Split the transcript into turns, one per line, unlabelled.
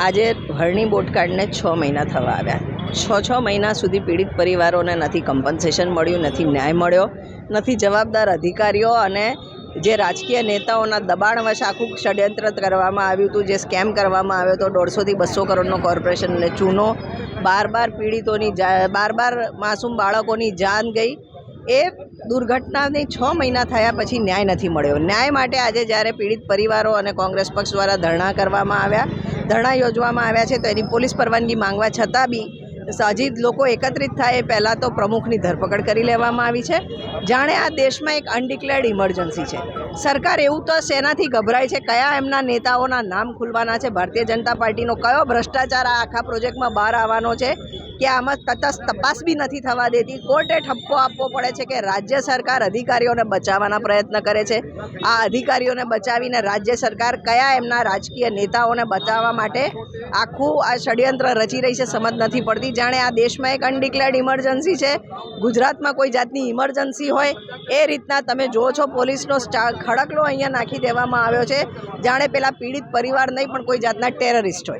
આજે હરણી બોટકાર્ડને છ મહિના થવા આવ્યા. છ છ મહિના સુધી પીડિત પરિવારોને નથી કમ્પન્સેશન મળ્યું, નથી ન્યાય મળ્યો, નથી જવાબદાર અધિકારીઓ અને જે રાજકીય નેતાઓના દબાણવશ આખું ષડયંત્ર કરવામાં આવ્યું હતું, જે સ્કેમ કરવામાં આવ્યો હતો, દોઢસોથી બસો કરોડનો કોર્પોરેશનને ચૂનો. બાર બાર પીડિતોની જા, બાર બાર માસૂમ બાળકોની જાન ગઈ. એ દુર્ઘટનાને છ મહિના થયા પછી ન્યાય નથી મળ્યો. ન્યાય માટે આજે જ્યારે પીડિત પરિવારો અને કોંગ્રેસ પક્ષ દ્વારા ધરણા કરવામાં આવ્યા, ધરણા યોજવામાં આવ્યા છે, તો એની પોલીસ પરવાનગી માંગવા છતાં બી હજી લોકો એકત્રિત થાય એ પહેલાં તો પ્રમુખની ધરપકડ કરી લેવામાં આવી છે. જાણે આ દેશમાં એક અનડિક્લેર્ડ ઇમરજન્સી છે. સરકાર એવું તો શેનાથી ગભરાય છે? કયા એમના નેતાઓના નામ ખુલવાના છે? ભારતીય જનતા પાર્ટીનો કયો ભ્રષ્ટાચાર આ આખા પ્રોજેક્ટમાં બહાર આવવાનો છે? કે આમાં તટસ્થ તપાસ બી નથી થવા દેતી. કોર્ટે ઠપકો આપવો પડે છે કે રાજ્ય સરકાર અધિકારીઓને બચાવવાના પ્રયત્ન કરે છે. આ અધિકારીઓને બચાવીને રાજ્ય સરકાર કયા એમના રાજકીય નેતાઓને બચાવવા માટે આખું આ ષડયંત્ર રચી રહી છે સમજ નથી પડતી. જાણે આ દેશમાં એક અનડિક્લેર્ડ ઇમરજન્સી છે. ગુજરાતમાં કોઈ જાતની ઇમરજન્સી હોય એ રીતના તમે જુઓ છો, પોલીસનો ખડકલો અહીંયા નાખી દેવામાં આવ્યો છે. જાણે પેલા પીડિત પરિવાર નહીં પણ કોઈ જાતના ટેરરિસ્ટ હોય.